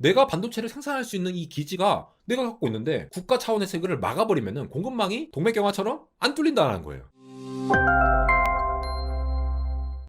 내가 반도체를 생산할 수 있는 이 기지가 내가 갖고 있는데 국가 차원에서 이거를 막아버리면은 공급망이 동맥경화처럼 안 뚫린다는 거예요.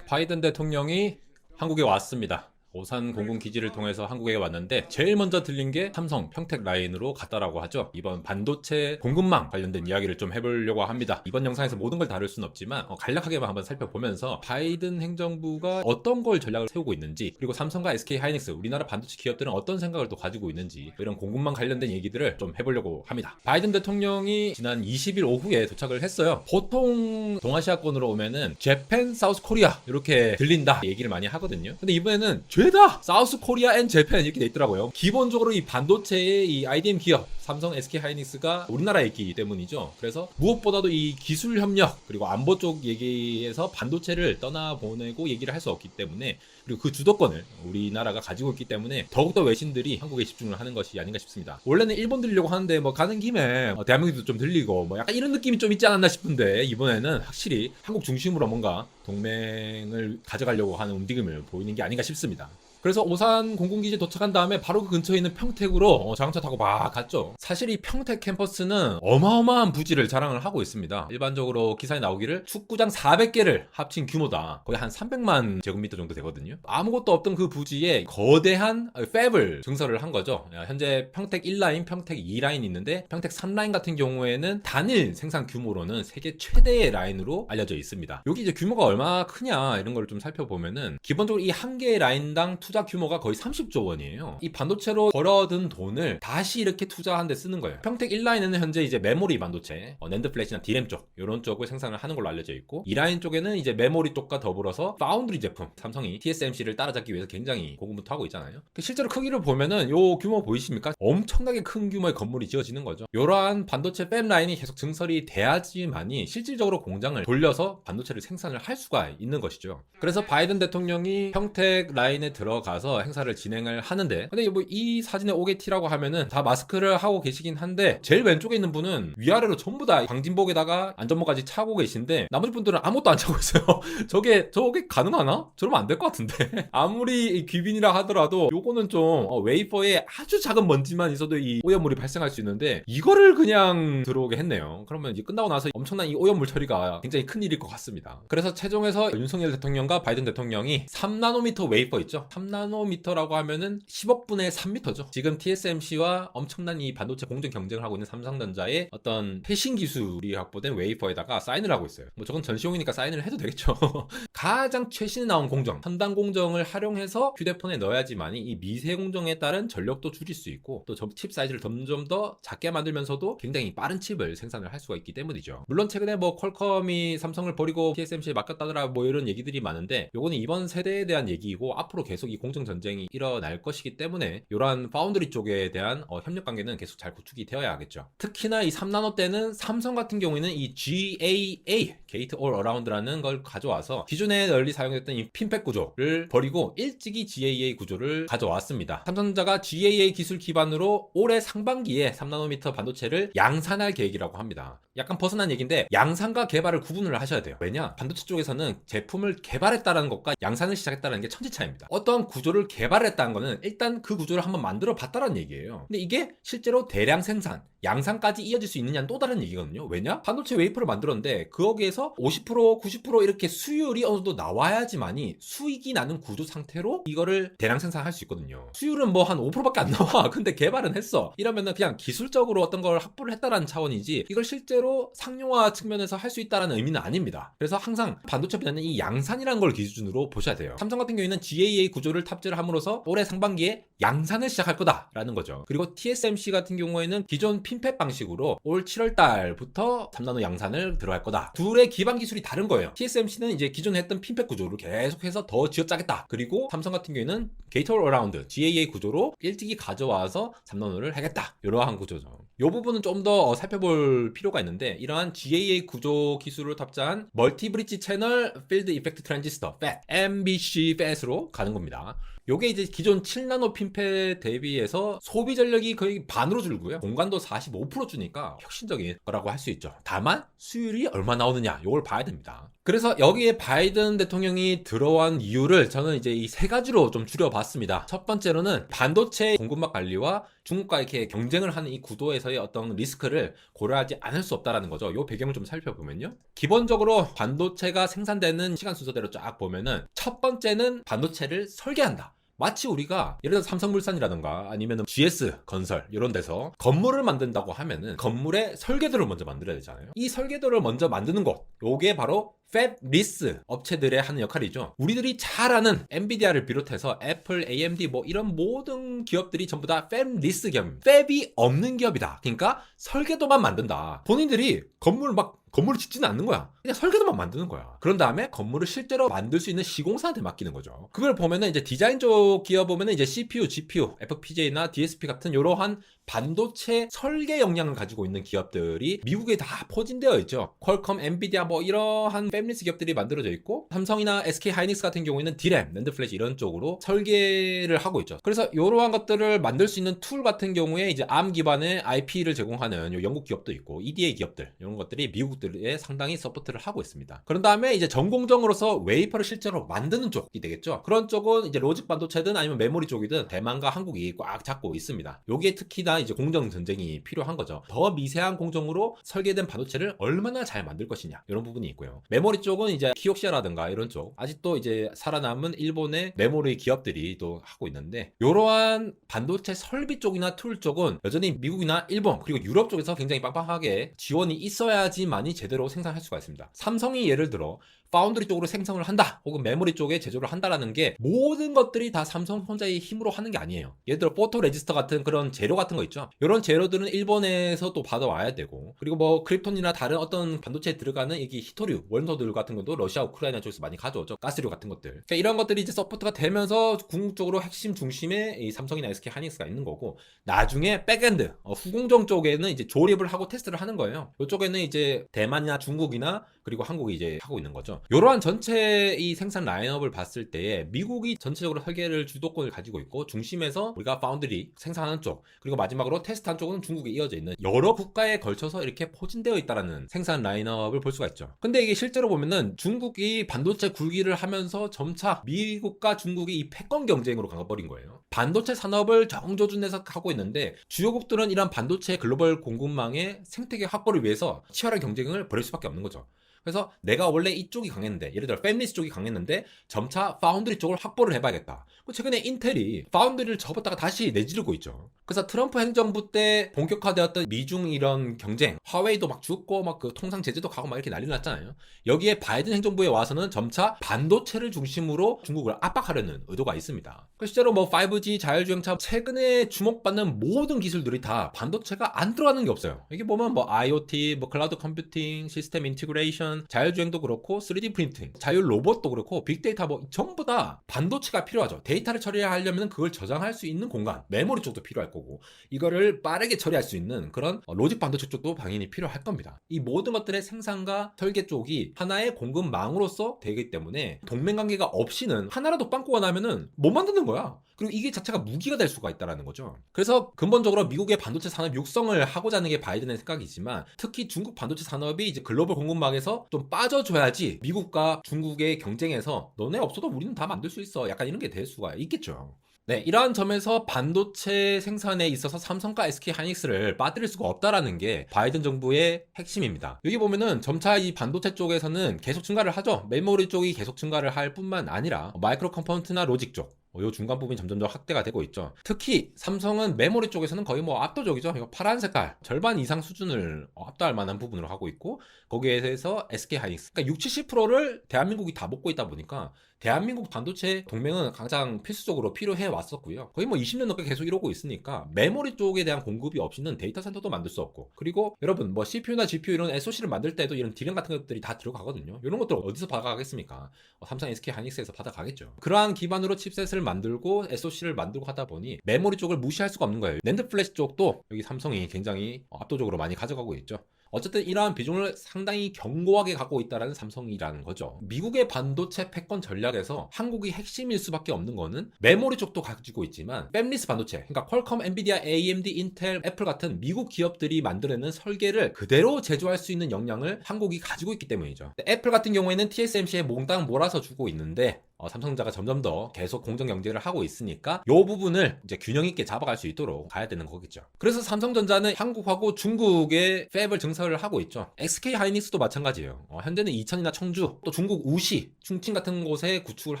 바이든 대통령이 한국에 왔습니다. 오산 공군 기지를 통해서 한국에 왔는데 제일 먼저 들린 게 삼성 평택 라인으로 갔다라고 하죠. 이번 반도체 공급망 관련된 이야기를 좀 해보려고 합니다. 이번 영상에서 모든 걸 다룰 수는 없지만 어, 간략하게만 한번 살펴보면서 바이든 행정부가 어떤 걸 전략을 세우고 있는지 그리고 삼성과 SK 하이닉스 우리나라 반도체 기업들은 어떤 생각을 또 가지고 있는지 이런 공급망 관련된 얘기들을 좀 해보려고 합니다. 바이든 대통령이 지난 20일 오후에 도착을 했어요. 보통 동아시아권으로 오면은 재팬, 사우스 코리아 이렇게 들린다 얘기를 많이 하거든요. 근데 이번에는 죄다 사우스 코리아 앤 재팬 이렇게 돼 있더라고요. 기본적으로 이 반도체의 이 IDM 기업 삼성, SK 하이닉스가 우리나라에 있기 때문이죠. 그래서 무엇보다도 이 기술 협력 그리고 안보 쪽 얘기에서 반도체를 떠나보내고 얘기를 할 수 없기 때문에 그리고 그 주도권을 우리나라가 가지고 있기 때문에 더욱더 외신들이 한국에 집중을 하는 것이 아닌가 싶습니다. 원래는 일본 들리려고 하는데 뭐 가는 김에 어, 대한민국도 좀 들리고 뭐 약간 이런 느낌이 좀 있지 않았나 싶은데 이번에는 확실히 한국 중심으로 뭔가 동맹을 가져가려고 하는 움직임을 보이는 게 아닌가 싶습니다. 그래서 오산 공군기지 도착한 다음에 바로 그 근처에 있는 평택으로 어, 자동차 타고 막 갔죠. 사실 이 평택 캠퍼스는 어마어마한 부지를 자랑을 하고 있습니다. 일반적으로 기사에 나오기를 축구장 400개를 합친 규모다. 거의 한 300만 제곱미터 정도 되거든요. 아무것도 없던 그 부지에 거대한 팹을 증설을 한 거죠. 현재 평택 1라인, 평택 2라인 있는데 평택 3라인 같은 경우에는 단일 생산 규모로는 세계 최대의 라인으로 알려져 있습니다. 여기 이제 규모가 얼마나 크냐 이런 걸 좀 살펴보면은 기본적으로 이 한 개의 라인당 투자 규모가 거의 30조 원이에요. 이 반도체로 벌어든 돈을 다시 이렇게 투자한 데 쓰는 거예요. 평택 1라인에는 현재 이제 메모리 반도체, 어, 낸드 플래시나 디램 쪽 이런 쪽을 생산을 하는 걸로 알려져 있고 2라인 쪽에는 이제 메모리 쪽과 더불어서 파운드리 제품, 삼성이 TSMC를 따라잡기 위해서 굉장히 고군분투 하고 있잖아요. 그 실제로 크기를 보면은 요 규모 보이십니까? 엄청나게 큰 규모의 건물이 지어지는 거죠. 이러한 반도체 팬 라인이 계속 증설이 돼야지만이 실질적으로 공장을 돌려서 반도체를 생산을 할 수가 있는 것이죠. 그래서 바이든 대통령이 평택 라인에 들어 가서 행사를 진행을 하는데 근데 뭐 이 사진의 오게티라고 하면은 다 마스크를 하고 계시긴 한데 제일 왼쪽에 있는 분은 위아래로 전부 다 방진복에다가 안전모까지 차고 계신데 나머지 분들은 아무것도 안 차고 있어요. 저게 저게 가능하나? 저러면 안 될 것 같은데 아무리 귀빈이라 하더라도 요거는 좀 어, 웨이퍼에 아주 작은 먼지만 있어도 이 오염물이 발생할 수 있는데 이거를 그냥 들어오게 했네요. 그러면 이제 끝나고 나서 엄청난 이 오염물 처리가 굉장히 큰 일일 것 같습니다. 그래서 최종에서 윤석열 대통령과 바이든 대통령이 3나노미터 웨이퍼 있죠? 3 나노미터라고 하면은 10억분의 3미터죠. 지금 TSMC와 엄청난 이 반도체 공정 경쟁을 하고 있는 삼성전자의 어떤 최신 기술이 확보된 웨이퍼에다가 사인을 하고 있어요. 뭐 저건 전시용이니까 사인을 해도 되겠죠. 가장 최신에 나온 공정, 첨단 공정을 활용해서 휴대폰에 넣어야지만이 이 미세 공정에 따른 전력도 줄일 수 있고 또 칩 사이즈를 점점 더 작게 만들면서도 굉장히 빠른 칩을 생산을 할 수가 있기 때문이죠. 물론 최근에 뭐 퀄컴이 삼성을 버리고 TSMC에 맡겼다더라 뭐 이런 얘기들이 많은데 요거는 이번 세대에 대한 얘기이고 앞으로 계속 이 공정 전쟁이 일어날 것이기 때문에 이러한 파운드리 쪽에 대한 어, 협력 관계는 계속 잘 구축이 되어야 하겠죠. 특히나 이 3나노 때는 삼성 같은 경우에는 이 GAA 게이트 올 어라운드라는 걸 가져와서 기존에 널리 사용했던 이 핀팩 구조를 버리고 일찍이 GAA 구조를 가져왔습니다. 삼성전자가 GAA 기술 기반으로 올해 상반기에 3나노미터 반도체를 양산할 계획이라고 합니다. 약간 벗어난 얘기인데 양산과 개발을 구분을 하셔야 돼요. 왜냐? 반도체 쪽에서는 제품을 개발했다는 것과 양산을 시작했다는 게 천지 차이입니다. 어떠한 구조를 개발했다는 거는 일단 그 구조를 한번 만들어 봤다는 얘기예요. 근데 이게 실제로 대량 생산, 양산까지 이어질 수 있느냐는 또 다른 얘기거든요. 왜냐? 반도체 웨이퍼를 만들었는데 거기에서 50% 90% 이렇게 수율이 어느 정도 나와야지만이 수익이 나는 구조 상태로 이거를 대량 생산할 수 있거든요. 수율은 뭐 한 5%밖에 안 나와. 근데 개발은 했어. 이러면은 그냥 기술적으로 어떤 걸 확보를 했다라는 차원이지 이걸 실제로 상용화 측면에서 할 수 있다라는 의미는 아닙니다. 그래서 항상 반도체 분야는 이 양산이라는 걸 기준으로 보셔야 돼요. 삼성 같은 경우에는 GAA 구조를 탑재를 함으로써 올해 상반기에 양산을 시작할 거다라는 거죠. 그리고 TSMC 같은 경우에는 기존 핀팻 방식으로 올 7월 달부터 3나노 양산을 들어갈 거다. 둘의 기반 기술이 다른 거예요. TSMC는 이제 기존 했던 핀팻 구조를 계속해서 더 쥐어짜겠다. 그리고 삼성 같은 경우에는 게이트 올 어라운드 GAA 구조로 일찍이 가져와서 3나노를 하겠다. 이러한 구조죠. 이 부분은 좀 더 살펴볼 필요가 있는데 이러한 GAA 구조 기술을 탑재한 멀티 브릿지 채널 필드 이펙트 트랜지스터 FET, MBC FET으로 가는 겁니다. 요게 이제 기존 7나노 핀팻 대비해서 소비 전력이 거의 반으로 줄고요. 공간도 45% 주니까 혁신적인 거라고 할 수 있죠. 다만 수율이 얼마 나오느냐 요걸 봐야 됩니다. 그래서 여기에 바이든 대통령이 들어온 이유를 저는 이제 이 세 가지로 좀 줄여봤습니다. 첫 번째로는 반도체 공급망 관리와 중국과 이렇게 경쟁을 하는 이 구도에서의 어떤 리스크를 고려하지 않을 수 없다라는 거죠. 이 배경을 좀 살펴보면요. 기본적으로 반도체가 생산되는 시간 순서대로 쫙 보면은 첫 번째는 반도체를 설계한다. 마치 우리가 예를 들어 삼성물산이라든가 아니면 GS 건설 이런 데서 건물을 만든다고 하면은 건물의 설계도를 먼저 만들어야 되잖아요. 이 설계도를 먼저 만드는 곳, 요게 바로 팹리스 업체들의 하는 역할이죠. 우리들이 잘 아는 엔비디아를 비롯해서 애플, AMD 뭐 이런 모든 기업들이 전부 다 팹리스 기업, 팹이 없는 기업이다. 그러니까 설계도만 만든다. 본인들이 건물 막 건물을 짓지는 않는 거야. 그냥 설계도만 만드는 거야. 그런 다음에 건물을 실제로 만들 수 있는 시공사한테 맡기는 거죠. 그걸 보면은 이제 디자인 쪽 기업 보면은 이제 CPU, GPU, FPGA나 DSP 같은 이러한 반도체 설계 역량을 가지고 있는 기업들이 미국에 다 포진되어 있죠. 퀄컴, 엔비디아 뭐 이러한 팹리스 기업들이 만들어져 있고 삼성이나 SK 하이닉스 같은 경우에는 디램, 랜드 플래시 이런 쪽으로 설계를 하고 있죠. 그래서 이러한 것들을 만들 수 있는 툴 같은 경우에 이제 ARM 기반의 IP를 제공하는 요 영국 기업도 있고 EDA 기업들 이런 것들이 미국 들에 상당히 서포트를 하고 있습니다. 그런 다음에 이제 전공정으로서 웨이퍼를 실제로 만드는 쪽이 되겠죠. 그런 쪽은 이제 로직 반도체든 아니면 메모리 쪽이든 대만과 한국이 꽉 잡고 있습니다. 요게 특히나 이제 공정 전쟁이 필요한 거죠. 더 미세한 공정으로 설계된 반도체를 얼마나 잘 만들 것이냐 이런 부분이 있고요. 메모리 쪽은 이제 키옥시아라든가 이런 쪽 아직도 이제 살아남은 일본의 메모리 기업들이 또 하고 있는데 이러한 반도체 설비 쪽이나 툴 쪽은 여전히 미국이나 일본 그리고 유럽 쪽에서 굉장히 빵빵하게 지원이 있어야지만이 제대로 생산할 수가 있습니다. 삼성이 예를 들어 파운드리 쪽으로 생성을 한다 혹은 메모리 쪽에 제조를 한다라는 게 모든 것들이 다 삼성 혼자의 힘으로 하는 게 아니에요. 예를 들어 포토 레지스터 같은 그런 재료 같은 거 있죠. 이런 재료들은 일본에서 또 받아와야 되고 그리고 뭐 크립톤이나 다른 어떤 반도체에 들어가는 이게 히토류 원소들 같은 것도 러시아 우크라이나 쪽에서 많이 가져오죠. 가스류 같은 것들. 그러니까 이런 것들이 이제 서포트가 되면서 궁극적으로 핵심 중심에 이 삼성이나 SK 하이닉스가 있는 거고 나중에 백엔드 어, 후공정 쪽에는 이제 조립을 하고 테스트를 하는 거예요. 이쪽에는 이제 대만이나 중국이나 그리고 한국이 이제 하고 있는 거죠. 이러한 전체 이 생산 라인업을 봤을 때 미국이 전체적으로 설계를 주도권을 가지고 있고 중심에서 우리가 파운드리 생산하는 쪽 그리고 마지막으로 테스트 한 쪽은 중국에 이어져 있는 여러 국가에 걸쳐서 이렇게 포진되어 있다라는 생산 라인업을 볼 수가 있죠. 근데 이게 실제로 보면은 중국이 반도체 굴기를 하면서 점차 미국과 중국이 이 패권 경쟁으로 가버린 거예요. 반도체 산업을 정조준해서 하고 있는데 주요국들은 이런 반도체 글로벌 공급망의 생태계 확보를 위해서 치열한 경쟁을 벌일 수밖에 없는 거죠. 그래서 내가 원래 이쪽이 강했는데 예를 들어 팹리스 쪽이 강했는데 점차 파운드리 쪽을 확보를 해봐야겠다. 최근에 인텔이 파운드리를 접었다가 다시 내지르고 있죠. 그래서 트럼프 행정부 때 본격화되었던 미중 이런 경쟁, 화웨이도 막 죽고 막 그 통상 제재도 가고 막 이렇게 난리 났잖아요. 여기에 바이든 행정부에 와서는 점차 반도체를 중심으로 중국을 압박하려는 의도가 있습니다. 그 실제로 뭐 5G 자율주행차 최근에 주목받는 모든 기술들이 다 반도체가 안 들어가는 게 없어요. 이게 보면 뭐 IoT, 뭐 클라우드 컴퓨팅, 시스템 인티그레이션, 자율주행도 그렇고 3D 프린팅, 자율 로봇도 그렇고 빅데이터 뭐 전부 다 반도체가 필요하죠. 데이터를 처리하려면 그걸 저장할 수 있는 공간, 메모리 쪽도 필요할 거고 이거를 빠르게 처리할 수 있는 그런 로직 반도체 쪽도 당연히 필요할 겁니다. 이 모든 것들의 생산과 설계 쪽이 하나의 공급망으로서 되기 때문에 동맹 관계가 없이는 하나라도 빵꾸가 나면은 못 만드는 거야. 그리고 이게 자체가 무기가 될 수가 있다라는 거죠. 그래서 근본적으로 미국의 반도체 산업 육성을 하고자 하는 게 바이든의 생각이지만 특히 중국 반도체 산업이 이제 글로벌 공급망에서 좀 빠져줘야지 미국과 중국의 경쟁에서 너네 없어도 우리는 다 만들 수 있어. 약간 이런 게 될 수가 있겠죠. 네, 이러한 점에서 반도체 생산에 있어서 삼성과 SK 하이닉스를 빠뜨릴 수가 없다라는 게 바이든 정부의 핵심입니다. 여기 보면은 점차 이 반도체 쪽에서는 계속 증가를 하죠. 메모리 쪽이 계속 증가를 할 뿐만 아니라 마이크로 컴포넌트나 로직 쪽, 이 중간 부분이 점점 더 확대가 되고 있죠. 특히 삼성은 메모리 쪽에서는 거의 뭐 압도적이죠. 이거 파란 색깔 절반 이상 수준을 압도할 만한 부분으로 하고 있고 거기에 대해서 SK 하이닉스 그러니까 60, 70%를 대한민국이 다 먹고 있다 보니까 대한민국 반도체 동맹은 가장 필수적으로 필요해 왔었고요. 거의 뭐 20년 넘게 계속 이러고 있으니까 메모리 쪽에 대한 공급이 없이는 데이터 센터도 만들 수 없고 그리고 여러분 뭐 CPU나 GPU 이런 SoC를 만들 때도 이런 디램 같은 것들이 다 들어가거든요. 이런 것들 어디서 받아가겠습니까? 어, 삼성, SK 하이닉스에서 받아가겠죠. 그러한 기반으로 칩셋을 만들고 SoC를 만들고 하다 보니 메모리 쪽을 무시할 수가 없는 거예요. 랜드 플래시 쪽도 여기 삼성이 굉장히 압도적으로 많이 가져가고 있죠. 어쨌든 이러한 비중을 상당히 견고하게 갖고 있다는 삼성이라는 거죠. 미국의 반도체 패권 전략에서 한국이 핵심일 수밖에 없는 거는 메모리 쪽도 가지고 있지만 팹리스 반도체, 그러니까 퀄컴, 엔비디아, AMD, 인텔, 애플 같은 미국 기업들이 만들어내는 설계를 그대로 제조할 수 있는 역량을 한국이 가지고 있기 때문이죠. 애플 같은 경우에는 TSMC에 몽땅 몰아서 주고 있는데 어, 삼성자가 점점 더 계속 공정 경쟁을 하고 있으니까 이 부분을 이제 균형 있게 잡아갈 수 있도록 가야 되는 거겠죠. 그래서 삼성전자는 한국하고 중국의 팹을 증설을 하고 있죠. SK 하이닉스도 마찬가지예요. 어, 현재는 이천이나 청주, 또 중국 우시, 충칭 같은 곳에 구축을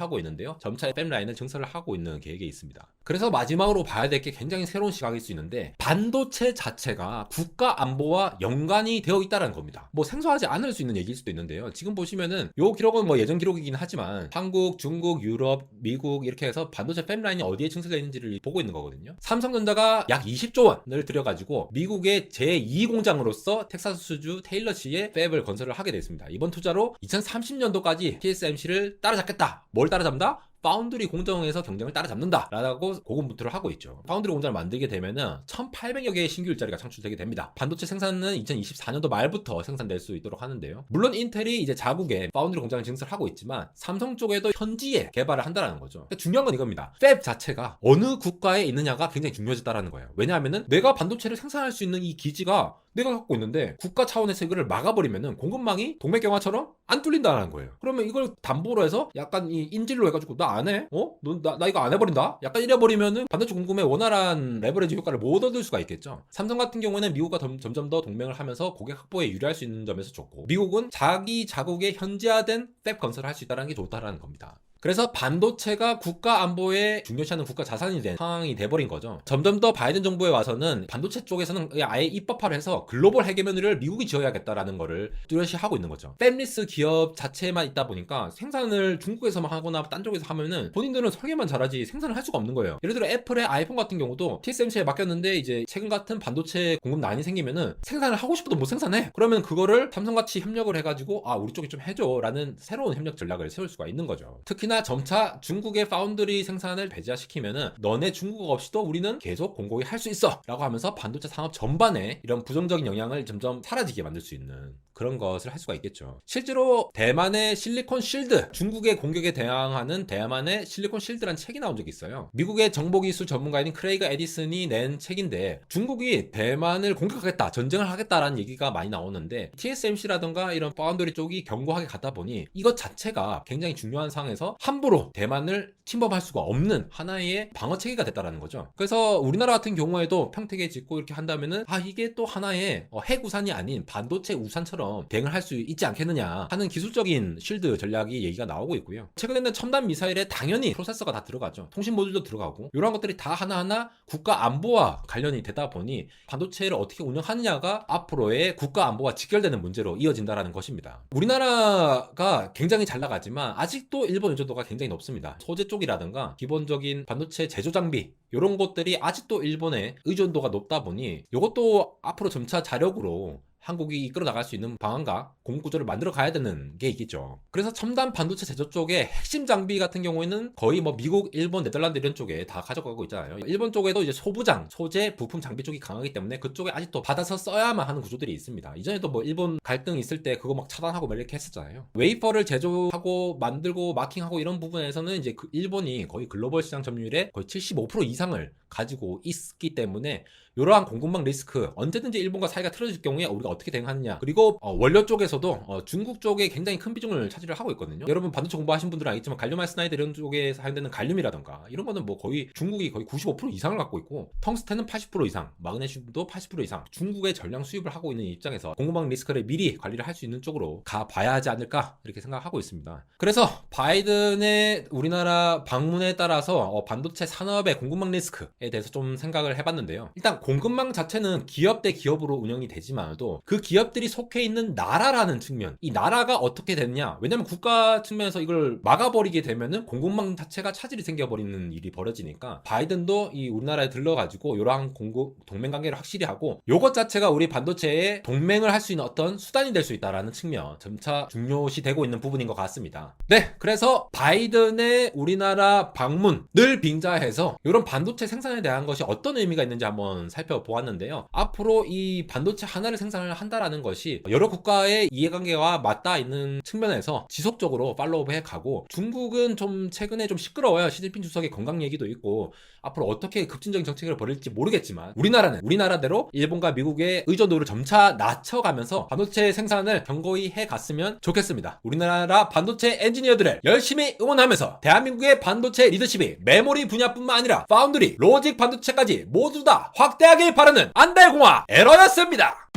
하고 있는데요. 점차 팹 라인을 증설을 하고 있는 계획에 있습니다. 그래서 마지막으로 봐야 될 게 굉장히 새로운 시각일 수 있는데 반도체 자체가 국가 안보와 연관이 되어 있다는 겁니다. 뭐 생소하지 않을 수 있는 얘기일 수도 있는데요. 지금 보시면은 요 기록은 뭐 예전 기록이긴 하지만 한국, 중 국, 유럽, 미국 이렇게 해서 반도체 팹 라인이 어디에 증설되어 있는지를 보고 있는 거거든요. 삼성전자가 약 20조 원을 들여가지고 미국의 제2공장으로서 텍사스주 테일러시의 팹을 건설을 하게 됐습니다. 이번 투자로 2030년도까지 TSMC를 따라잡겠다. 뭘 따라잡는다? 파운드리 공정에서 경쟁을 따라잡는다 라고 고군분투를 하고 있죠. 파운드리 공장을 만들게 되면은 1800여 개의 신규 일자리가 창출되게 됩니다. 반도체 생산은 2024년도 말부터 생산될 수 있도록 하는데요. 물론 인텔이 이제 자국에 파운드리 공장을 증설하고 있지만 삼성 쪽에도 현지에 개발을 한다는 거죠. 그러니까 중요한 건 이겁니다. 팹 자체가 어느 국가에 있느냐가 굉장히 중요해졌다는 거예요. 왜냐하면은 내가 반도체를 생산할 수 있는 이 기지가 내가 갖고 있는데 국가 차원에서 이거를 막아버리면은 공급망이 동맥경화처럼 안 뚫린다는 거예요. 그러면 이걸 담보로 해서 약간 이 인질로 해가지고 나 안 해? 어? 너, 나, 나 이거 안 해버린다? 약간 이래버리면은 반도체 공급에 원활한 레버리지 효과를 못 얻을 수가 있겠죠. 삼성 같은 경우에는 미국과 점, 점점 더 동맹을 하면서 고객 확보에 유리할 수 있는 점에서 좋고 미국은 자기 자국에 현지화된 팹 건설을 할 수 있다는 게 좋다라는 겁니다. 그래서 반도체가 국가 안보에 중요시하는 국가 자산이 된 상황이 돼버린 거죠. 점점 더 바이든 정부에 와서는 반도체 쪽에서는 아예 입법화를 해서 글로벌 해계면을 미국이 지어야겠다라는 거를 뚜렷이 하고 있는 거죠. 팹리스 기업 자체만 있다 보니까 생산을 중국에서만 하거나 딴 쪽에서 하면은 본인들은 설계만 잘하지 생산을 할 수가 없는 거예요. 예를 들어 애플의 아이폰 같은 경우도 TSMC에 맡겼는데 이제 최근 같은 반도체 공급 난이 생기면은 생산을 하고 싶어도 못 생산해. 그러면 그거를 삼성같이 협력을 해가지고 아 우리 쪽이 좀 해줘라는 새로운 협력 전략을 세울 수가 있는 거죠. 특히 특히나 점차 중국의 파운드리 생산을 배제시키면은 너네 중국어 없이도 우리는 계속 공고히 할 수 있어 라고 하면서 반도체 산업 전반에 이런 부정적인 영향을 점점 사라지게 만들 수 있는 그런 것을 할 수가 있겠죠. 실제로 대만의 실리콘 실드, 중국의 공격에 대항하는 대만의 실리콘 실드라는 책이 나온 적이 있어요. 미국의 정보기술 전문가인 크레이그 에디슨이 낸 책인데 중국이 대만을 공격하겠다, 전쟁을 하겠다라는 얘기가 많이 나오는데 TSMC라든가 이런 파운드리 쪽이 견고하게 갔다 보니 이것 자체가 굉장히 중요한 상황에서 함부로 대만을 침범할 수가 없는 하나의 방어 체계가 됐다라는 거죠. 그래서 우리나라 같은 경우에도 평택에 짓고 이렇게 한다면은 아 이게 또 하나의 어, 핵우산이 아닌 반도체 우산처럼 대응을 할 수 있지 않겠느냐 하는 기술적인 쉴드 전략이 얘기가 나오고 있고요. 최근에는 첨단 미사일에 당연히 프로세서가 다 들어가죠. 통신 모듈도 들어가고 이런 것들이 다 하나하나 국가 안보와 관련이 되다 보니 반도체를 어떻게 운영하느냐가 앞으로의 국가 안보와 직결되는 문제로 이어진다라는 것입니다. 우리나라가 굉장히 잘 나가지만 아직도 일본 의존도가 굉장히 높습니다. 소재 쪽이라든가 기본적인 반도체 제조 장비 이런 것들이 아직도 일본의 의존도가 높다 보니 이것도 앞으로 점차 자력으로 한국이 이끌어 나갈 수 있는 방안과 공급 구조를 만들어 가야 되는 게 있겠죠. 그래서 첨단 반도체 제조 쪽에 핵심 장비 같은 경우에는 거의 뭐 미국, 일본, 네덜란드 이런 쪽에 다 가져가고 있잖아요. 일본 쪽에도 이제 소부장, 소재, 부품 장비 쪽이 강하기 때문에 그쪽에 아직도 받아서 써야만 하는 구조들이 있습니다. 이전에도 뭐 일본 갈등 있을 때 그거 막 차단하고 막 이렇게 했었잖아요. 웨이퍼를 제조하고 만들고 마킹하고 이런 부분에서는 이제 그 일본이 거의 글로벌 시장 점유율의 거의 75% 이상을 가지고 있기 때문에 이러한 공급망 리스크 언제든지 일본과 사이가 틀어질 경우에 우리가 어떻게 대응하느냐. 그리고 어, 원료 쪽에서도 어, 중국 쪽에 굉장히 큰 비중을 차지를 하고 있거든요. 여러분 반도체 공부하신 분들은 알겠지만 갈륨 아스나이드 이런 쪽에 사용되는 갈륨이라던가 이런 거는 뭐 거의 중국이 거의 95% 이상을 갖고 있고 텅스텐은 80% 이상 마그네슘도 80% 이상 중국의 전량 수입을 하고 있는 입장에서 공급망 리스크를 미리 관리를 할 수 있는 쪽으로 가봐야 하지 않을까 이렇게 생각하고 있습니다. 그래서 바이든의 우리나라 방문에 따라서 어, 반도체 산업의 공급망 리스크 에 대해서 좀 생각을 해봤는데요. 일단 공급망 자체는 기업 대 기업으로 운영이 되지만도 그 기업들이 속해 있는 나라라는 측면 이 나라가 어떻게 되느냐 왜냐면 국가 측면에서 이걸 막아버리게 되면은 공급망 자체가 차질이 생겨버리는 일이 벌어지니까 바이든도 이 우리나라에 들러가지고 이러한 공급 동맹 관계를 확실히 하고 요것 자체가 우리 반도체에 동맹을 할 수 있는 어떤 수단이 될 수 있다라는 측면 점차 중요시 되고 있는 부분인 것 같습니다. 네 그래서 바이든의 우리나라 방문 늘 빙자해서 이런 반도체 생산 생산에 대한 것이 어떤 의미가 있는지 한번 살펴보았는데요. 앞으로 이 반도체 하나를 생산을 한다라는 것이 여러 국가의 이해관계와 맞닿아 있는 측면에서 지속적으로 팔로우해 가고 중국은 좀 최근에 좀 시끄러워요. 시진핑 주석의 건강 얘기도 있고 앞으로 어떻게 급진적인 정책을 벌일지 모르겠지만 우리나라는 우리나라대로 일본과 미국의 의존도를 점차 낮춰가면서 반도체 생산을 견고히 해 갔으면 좋겠습니다. 우리나라 반도체 엔지니어들을 열심히 응원하면서 대한민국의 반도체 리더십이 메모리 분야뿐만 아니라 파운드리, 로직 반도체까지 모두 다 확대하길 바라는 안달공화 에러였습니다.